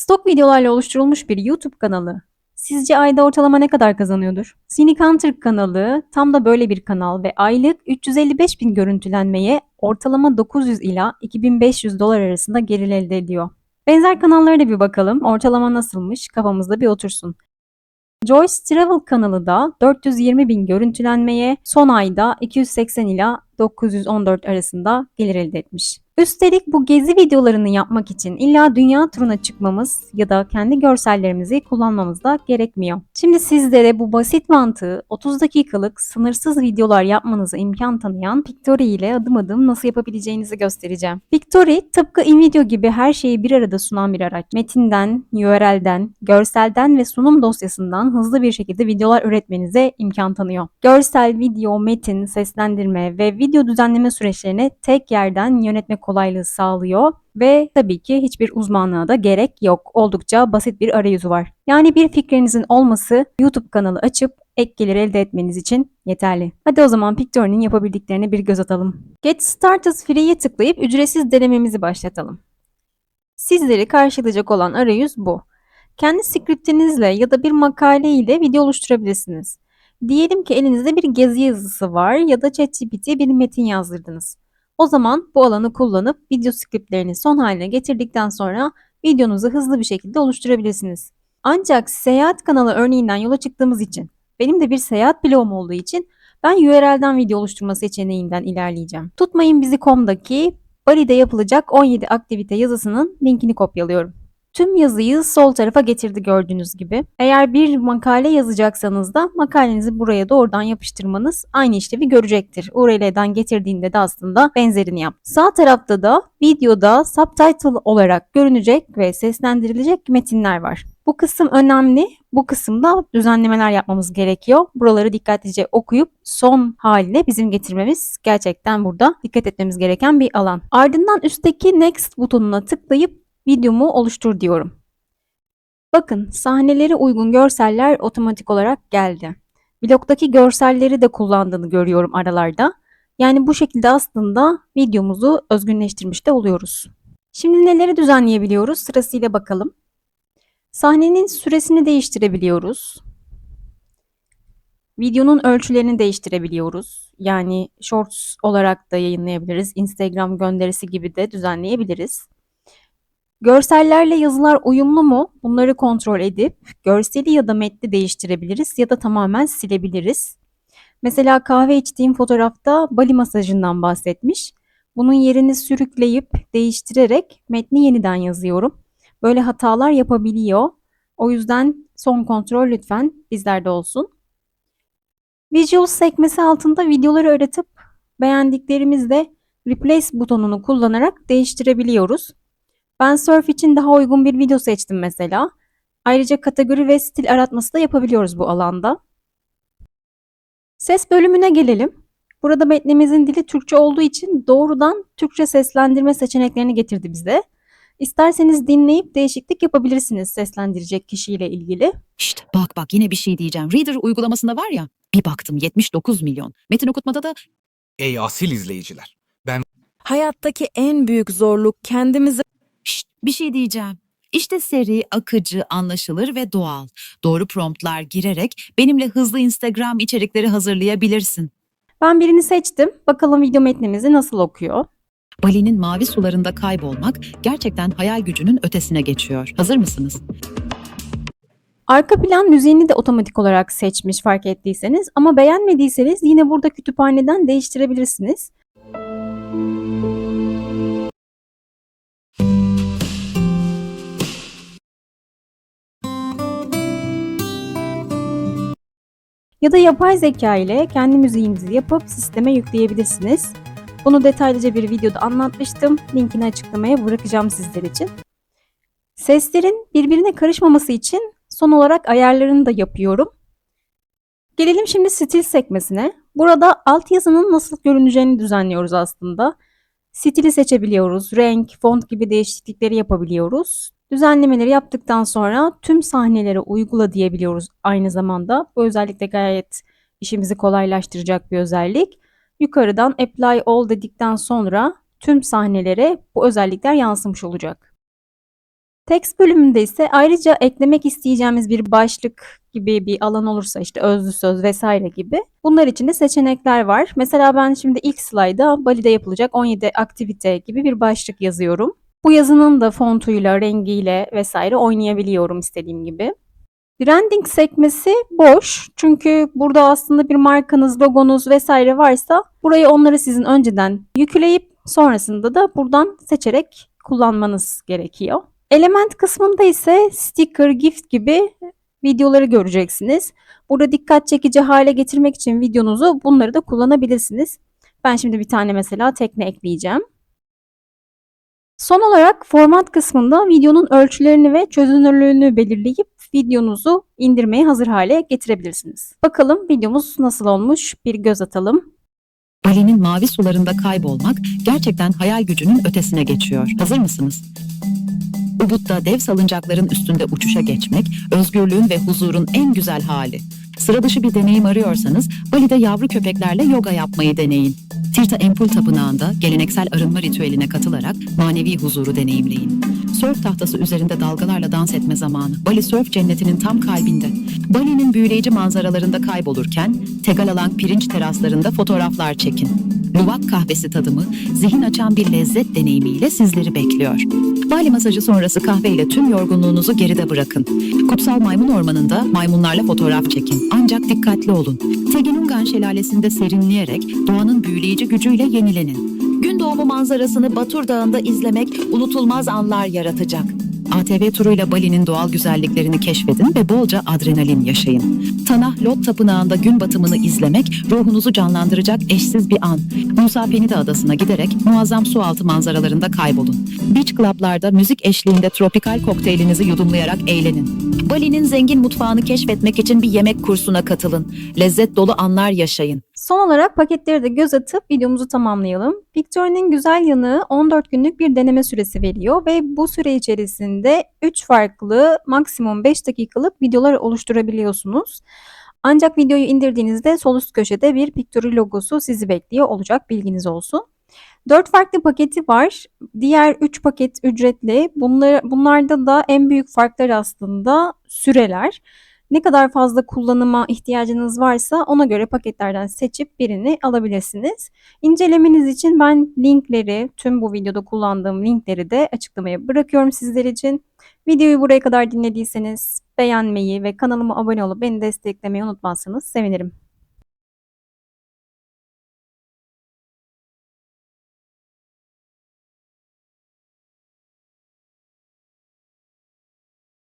Stok videolarla oluşturulmuş bir YouTube kanalı sizce ayda ortalama ne kadar kazanıyordur? Cine Counter kanalı tam da böyle bir kanal ve aylık 355 bin görüntülenmeye ortalama 900 ila 2500 dolar arasında gelir elde ediyor. Benzer kanallara da bir bakalım. Ortalama nasılmış? Kafamızda bir otursun. Joyce Travel kanalı da 420 bin görüntülenmeye son ayda 280 ila 914 arasında gelir elde etmiş. Üstelik bu gezi videolarını yapmak için illa dünya turuna çıkmamız ya da kendi görsellerimizi kullanmamız da gerekmiyor. Şimdi sizlere bu basit mantığı 30 dakikalık sınırsız videolar yapmanıza imkan tanıyan Pictory ile adım adım nasıl yapabileceğinizi göstereceğim. Pictory tıpkı InVideo gibi her şeyi bir arada sunan bir araç. Metinden, URL'den, görselden ve sunum dosyasından hızlı bir şekilde videolar üretmenize imkan tanıyor. Görsel, video, metin, seslendirme ve video düzenleme süreçlerini tek yerden yönetme kolaylığı sağlıyor ve tabii ki hiçbir uzmanlığa da gerek yok. Oldukça basit bir arayüzü var. Yani bir fikrinizin olması YouTube kanalı açıp ek gelir elde etmeniz için yeterli. Hadi o zaman Pictory'nin yapabildiklerine bir göz atalım. Get Started Free'ye tıklayıp ücretsiz denememizi başlatalım. Sizleri karşılayacak olan arayüz bu. Kendi skriptinizle ya da bir makale ile video oluşturabilirsiniz. Diyelim ki elinizde bir gezi yazısı var ya da ChatGPT'ye bir metin yazdırdınız. O zaman bu alanı kullanıp video skriptlerini son haline getirdikten sonra videonuzu hızlı bir şekilde oluşturabilirsiniz. Ancak seyahat kanalı örneğinden yola çıktığımız için, benim de bir seyahat bloğum olduğu için ben URL'den video oluşturma seçeneğinden ilerleyeceğim. Tutmayın bizi.com'daki Bali'de yapılacak 17 aktivite yazısının linkini kopyalıyorum. Tüm yazıyı sol tarafa getirdi gördüğünüz gibi. Eğer bir makale yazacaksanız da makalenizi buraya doğrudan yapıştırmanız aynı işlevi görecektir. URL'den getirdiğinde de aslında benzerini yap. Sağ tarafta da videoda subtitle olarak görünecek ve seslendirilecek metinler var. Bu kısım önemli. Bu kısımda düzenlemeler yapmamız gerekiyor. Buraları dikkatlice okuyup son haline bizim getirmemiz gerçekten burada dikkat etmemiz gereken bir alan. Ardından üstteki next butonuna tıklayıp videomu oluştur diyorum. Bakın sahnelere uygun görseller otomatik olarak geldi. Blogdaki görselleri de kullandığını görüyorum aralarda. Yani bu şekilde aslında videomuzu özgünleştirmiş de oluyoruz. Şimdi neleri düzenleyebiliyoruz sırasıyla bakalım. Sahnenin süresini değiştirebiliyoruz. Videonun ölçülerini değiştirebiliyoruz. Yani shorts olarak da yayınlayabiliriz. Instagram gönderisi gibi de düzenleyebiliriz. Görsellerle yazılar uyumlu mu? Bunları kontrol edip görseli ya da metni değiştirebiliriz ya da tamamen silebiliriz. Mesela kahve içtiğim fotoğrafta Bali masajından bahsetmiş. Bunun yerini sürükleyip değiştirerek metni yeniden yazıyorum. Böyle hatalar yapabiliyor. O yüzden son kontrol lütfen bizlerde olsun. Visual sekmesi altında videoları öğretip beğendiklerimizle Replace butonunu kullanarak değiştirebiliyoruz. Ben surf için daha uygun bir video seçtim mesela. Ayrıca kategori ve stil aratması da yapabiliyoruz bu alanda. Ses bölümüne gelelim. Burada metnimizin dili Türkçe olduğu için doğrudan Türkçe seslendirme seçeneklerini getirdi bize. İsterseniz dinleyip değişiklik yapabilirsiniz seslendirecek kişiyle ilgili. Şşt bak bak yine bir şey diyeceğim. Reader uygulamasında var ya bir baktım 79 milyon. Metin okutmada da Ey asil izleyiciler! Hayattaki en büyük zorluk kendimizi bir şey diyeceğim. İşte seri, akıcı, anlaşılır ve doğal. Doğru promptlar girerek benimle hızlı Instagram içerikleri hazırlayabilirsin. Ben birini seçtim. Bakalım video metnimizi nasıl okuyor. Bali'nin mavi sularında kaybolmak gerçekten hayal gücünün ötesine geçiyor. Hazır mısınız? Arka plan müziğini de otomatik olarak seçmiş fark ettiyseniz ama beğenmediyseniz yine burada kütüphaneden değiştirebilirsiniz. Ya da yapay zeka ile kendi müziğinizi yapıp sisteme yükleyebilirsiniz. Bunu detaylıca bir videoda anlatmıştım. Linkini açıklamaya bırakacağım sizler için. Seslerin birbirine karışmaması için son olarak ayarlarını da yapıyorum. Gelelim şimdi stil sekmesine. Burada altyazının nasıl görüneceğini düzenliyoruz aslında. Stili seçebiliyoruz, renk, font gibi değişiklikleri yapabiliyoruz. Düzenlemeleri yaptıktan sonra tüm sahnelere uygula diyebiliyoruz aynı zamanda. Bu özellik de gayet işimizi kolaylaştıracak bir özellik. Yukarıdan Apply All dedikten sonra tüm sahnelere bu özellikler yansımış olacak. Text bölümünde ise ayrıca eklemek isteyeceğimiz bir başlık gibi bir alan olursa işte özlü söz vesaire gibi bunlar için de seçenekler var. Mesela ben şimdi ilk slayda Bali'de yapılacak 17 aktivite gibi bir başlık yazıyorum. Bu yazının da fontuyla, rengiyle vesaire oynayabiliyorum istediğim gibi. Branding sekmesi boş. Çünkü burada aslında bir markanız, logonuz vesaire varsa burayı onları sizin önceden yükleyip sonrasında da buradan seçerek kullanmanız gerekiyor. Element kısmında ise sticker, gift gibi videoları göreceksiniz. Burada dikkat çekici hale getirmek için videonuzu bunları da kullanabilirsiniz. Ben şimdi bir tane mesela tekne ekleyeceğim. Son olarak format kısmında videonun ölçülerini ve çözünürlüğünü belirleyip videonuzu indirmeye hazır hale getirebilirsiniz. Bakalım videomuz nasıl olmuş bir göz atalım. Bali'nin mavi sularında kaybolmak gerçekten hayal gücünün ötesine geçiyor. Hazır mısınız? Ubud'da dev salıncakların üstünde uçuşa geçmek, özgürlüğün ve huzurun en güzel hali. Sıra dışı bir deneyim arıyorsanız Bali'de yavru köpeklerle yoga yapmayı deneyin. Tirta Empul Tapınağı'nda geleneksel arınma ritüeline katılarak manevi huzuru deneyimleyin. Sörf tahtası üzerinde dalgalarla dans etme zamanı. Bali Sörf Cenneti'nin tam kalbinde. Bali'nin büyüleyici manzaralarında kaybolurken Tegalalang pirinç teraslarında fotoğraflar çekin. Luwak kahvesi tadımı zihin açan bir lezzet deneyimiyle sizleri bekliyor. Bali masajı sonrası kahveyle tüm yorgunluğunuzu geride bırakın. Kutsal Maymun Ormanı'nda maymunlarla fotoğraf çekin. Ancak dikkatli olun. Tegenungan şelalesinde serinleyerek doğanın büyüleyici gücüyle yenilenin. Gün doğumu manzarasını Batur Dağı'nda izlemek unutulmaz anlar yaratacak. ATV turuyla Bali'nin doğal güzelliklerini keşfedin ve bolca adrenalin yaşayın. Tanah Lot Tapınağı'nda gün batımını izlemek ruhunuzu canlandıracak eşsiz bir an. Musa Penida Adası'na giderek muazzam sualtı manzaralarında kaybolun. Beach club'larda müzik eşliğinde tropikal kokteylinizi yudumlayarak eğlenin. Bali'nin zengin mutfağını keşfetmek için bir yemek kursuna katılın. Lezzet dolu anlar yaşayın. Son olarak paketleri de göz atıp videomuzu tamamlayalım. Pictory'nin güzel yanı 14 günlük bir deneme süresi veriyor ve bu süre içerisinde 3 farklı maksimum 5 dakikalık videolar oluşturabiliyorsunuz. Ancak videoyu indirdiğinizde sol üst köşede bir Pictory logosu sizi bekliyor olacak bilginiz olsun. 4 farklı paketi var. Diğer 3 paket ücretli. Bunlar, bunlarda da en büyük farklar aslında süreler. Ne kadar fazla kullanıma ihtiyacınız varsa ona göre paketlerden seçip birini alabilirsiniz. İncelemeniz için ben linkleri, tüm bu videoda kullandığım linkleri de açıklamaya bırakıyorum sizler için. Videoyu buraya kadar dinlediyseniz beğenmeyi ve kanalıma abone olup beni desteklemeyi unutmazsanız sevinirim.